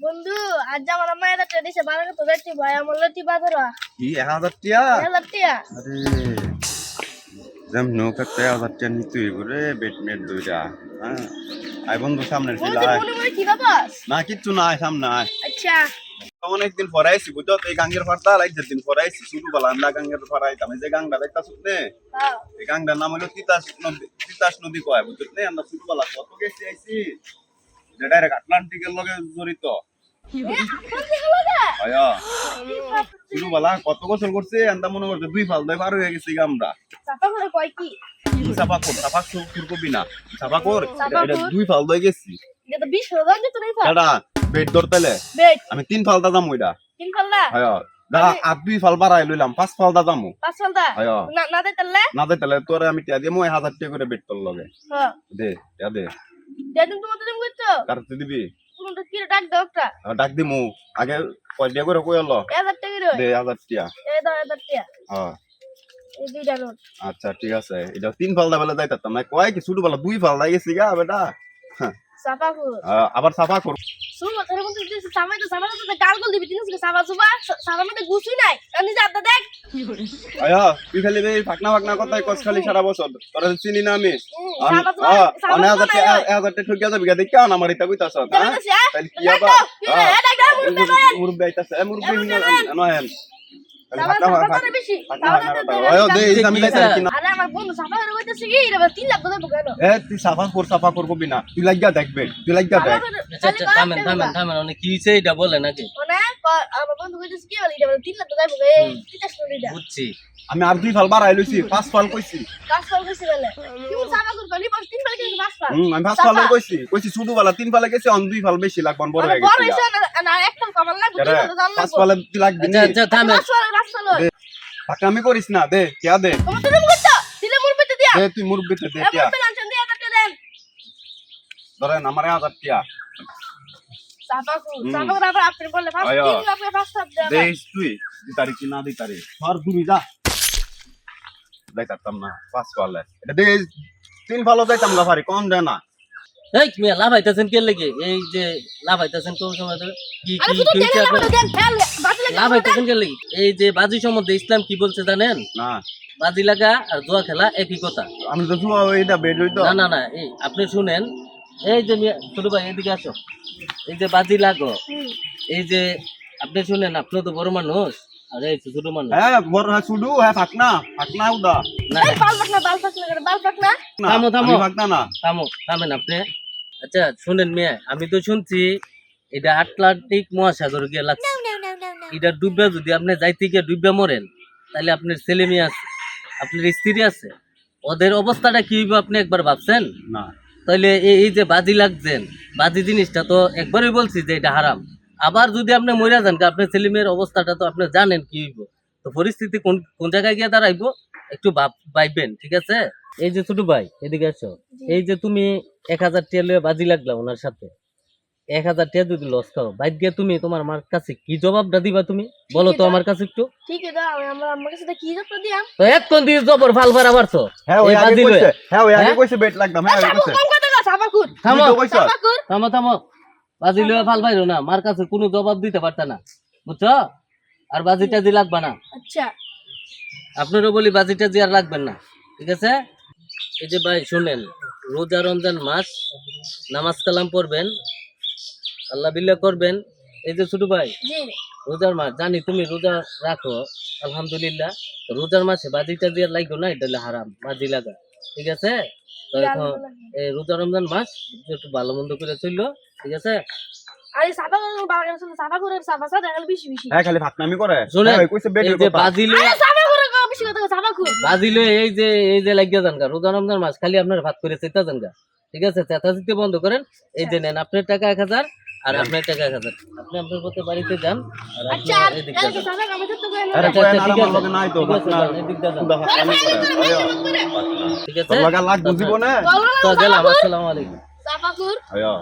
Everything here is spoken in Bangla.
বন্ধু আজ আমার আম্মা এটা ট্রেডিশন বানানো তো দেখছি ভাই আমার লতি বাজারা কি এক হাজার টিয়া? হাজার টিয়া। আরে যেম নৌকা তে হাজার টিয়া নিতে করে বেট মেট দুইটা হ্যাঁ? আই বন্ধু সামনে। মনে মনে কি বাবাস না কিচ্ছু না সামনে আচ্ছা। অনেকদিন পরে আইসি বুঝছ? এই গাঙ্গের ফাড়তা লাইছে দিন পরে শুরু বলা আমরা গাঙ্গের ফাড়াইতাম এই যে গাঙ্গটা দেখতা শুনে হ্যাঁ। এই গাঙ্গটার নাম হলো তিতাস নদী তিতাস নদী কয় বুঝছ আমরা শুরু বলা কত গেছি আইসি যে ডাইরেক্ট আটলান্টিকের লগে জড়িত। কত বছর করছে? আন্দা মনে করছে দুই ফাল দুই পার হয়ে গেছি আমরা। চাপা করে কয় কি চাপা কর চাপা কর। তোর না চাপা কর এটা। দুই ফাল। গেছি বেড ধরতেলে আমি তিন ফাল দাদাম ওইটা তিন পাল্লা আয়া দা আর দুই ফাল বাড়াই লইলাম পাঁচ দাদামু পাঁচ আয়া। না দে তাহলে না দে তাহলে তোরে আমি টিয়া দিয়ে মই হাজার টাকা করে বেড তোর লগে। হ্যাঁ। দে দে। তুমি করছ দিবি? কোনটা কি ডাক দাও একটা। ডাক দিমু। আগে কয় করে কই হলো হাজার টাকা রো দে হাজার এই দাও হাজার টিয়া হ্যাঁ। এই দুইটা নোট। আচ্ছা ঠিক আছে। এটা তিন ফাল দাবেলা যাইতাম না কয় কি ছোট বেলা দুই ফাল দাই গেছি গা বেটা। হ্যাঁ, চাপা কর আবার সাফা কর শুনো তোর মধ্যে সামাই তো সামাই তো গাল গল দিবি তিনস সাবা সুবা সাবার মধ্যে গুছুই নাই। আমি যা আদা দেখ। আয়া তুই খালি এই ফাকনা ফাকনা কথাই কস খালি সারা বছর। তোরা চিনি না আমি। অনেক হাজার হাজার টাকা ঠকিয়া যাবি দেখি কেন আমার এটা কইতাছ হ্যাঁ? তাহলে কি আবার? মুরব্বি আইতাছে। মুরব্বি বন্ধু সাফা করে কইতেছে কি রে তিন লাখ টাকা বুকানো এ তুই সাফা কর সাফা করব বিনা তুই লাগিয়া দেখবে তুই লাগিয়া দেখ। থামেন থামেন থামেন অনেক কি হয়েছে এটা বলে নাকি আমার বন্ধু কইতেছে কি বলি এটা তিন লাখ টাকা বুকা এই তিনটা স্টোরি দা বুঝছি। আমি আর দুই ফাল বাড়াই লইছি পাঁচ ফাল কইছি। কাজ করে কইছে বলে। পাঁচ তিন হুম আমি পাঁচ ফাল কইছি কইছি শুধু বেলা তিন ফালে গেছে অন দুই ফাল বেশি লাগবে বড় হয়ে বড় গেছে হইছে না কমাল লাগবে কেরে, দুই হাজার পাঁচ লাগবে। ফালে তুই লাগবি আচ্ছা আচ্ছা ফাল করিস না দে কেয়া দে। তুমি করছ দিলে মুর পেতে দিয়া। দে তুই দে কেয়া দিয়া কাটতে দেন। ধরেন আমার ফাল না তিন ফালও যাইতাম না ভারি কম দে না। এই মিয়া লাভ আইতাছেন কে লেগে? এই যে লাভ আইতাছেন কোন সময় ধরে? কি কি কি হয়েছে টেনে আপনার? দেন ফেল বাতি লাগে লাভ আইতাছেন কে লেগে? এই যে বাজি সম্বন্ধে ইসলাম কি বলছে জানেন? না। বাজি লাগা আর জুয়া খেলা একই কথা। আমি তো শুয়া এটা বেড হইতো না না না এই আপনি শুনেন। এই যে ছোট ভাই এদিকে আসো। এই যে বাজি লাগো। এই যে আপনি শুনেন আপনি তো বড় মানুষ। আর এই তো ছোট মানুষ হ্যাঁ বড় হ্যাঁ শুধু হ্যাঁ ফাকনা ফাকনা উদা। না। এই বাল পাক না বাল পাক না বাল পাক না না থামো, থামো। আমি ফাকনা না। থামো থামেন আপনি। আচ্ছা শুনেন মেয়ে আমি তো শুনছি এটা আটলান্টিক মহাসাগর গিয়ে লাগছে। এটা ডুববে যদি আপনি যাইতে গিয়ে ডুববে মরেন তাহলে আপনার ছেলে মেয়ে আছে আপনার স্ত্রী আছে। ওদের অবস্থাটা কি হইব আপনি একবার ভাবছেন? না। তাহলে এই এই যে বাজি লাগছেন বাজি জিনিসটা তো একবারই বলছি যে এটা হারাম। আবার যদি আপনি মরে যান আপনার ছেলে মেয়ের অবস্থাটা তো আপনি জানেন কি হইব। তো পরিস্থিতি কোন কোন জায়গায় গিয়ে দাঁড়াইবো একটু ভাব ভাইবেন ঠিক আছে? এই যে ছোট ভাই এদিকে আসো। এই যে তুমি এক হাজার টিয়া লইয়া বাজি লাগলা ওনার সাথে। এক হাজার টিয়া যদি লস খাও বাইক গিয়ে তুমি তোমার মার কাছে কি জবাবটা দিবা তুমি? বলো তো আমার কাছে একটু। ঠিক আছে দাও আমরা আমার কাছে কি যত্ন দিয়াম? তো এতক্ষণ দিয়ে জবর ফাল ফারা পারছ হ্যাঁ ওই আগে কইছে। হ্যাঁ ওই আগে হ্যাঁ? কইছে বেট লাগতাম। হ্যাঁ ওই কইছে। থামো থামো। বাজি লইয়া ফাল পাইরো না মার কাছে কোনো জবাব দিতে পারতা না বুঝছ? আর বাজি টাজি লাগবে না। আচ্ছা। আপনারও বলি বাজি টাজি আর লাগবেন না ঠিক আছে? এই যে ভাই শুনেন রোজা রমজান মাস নামাজ কালাম পড়বেন আল্লাহ বিল্লাহ করবেন। এই যে ছোট ভাই রোজার মাস জানি তুমি রোজা রাখো আলহামদুলিল্লাহ। রোজার মাসে বাজি টাজি আর লাগবে না এটা হারাম বাজি লাগা। ঠিক আছে? তো এখন এই রোজা রমজান মাস একটু ভালো মন্দ করে চলল ঠিক আছে? আরে করে বাবা করে বেশি বেশি। হ্যাঁ খালি করে। হ্যাঁ কইছে এই যে আরে করে বেশি কথা কুর। এই যে এই যে লাগিয়া যান গা রোজা রমজান মাস খালি আপনার ভাত করে চেতা যান ঠিক আছে? চেতা চিতে বন্ধ করেন। এই যে নেন আপনার টাকা এক হাজার আর আপনার টাকা এক হাজার আপনি আপনার পথে বাড়িতে যান আর আপনি আচ্ছা এদিক আচ্ছা, আচ্ছা, ঠিক আছে। লগে নাই তো ঠিক আছে, তো গেলাম আসসালামু আলাইকুম। সাবা কুর। আয়া।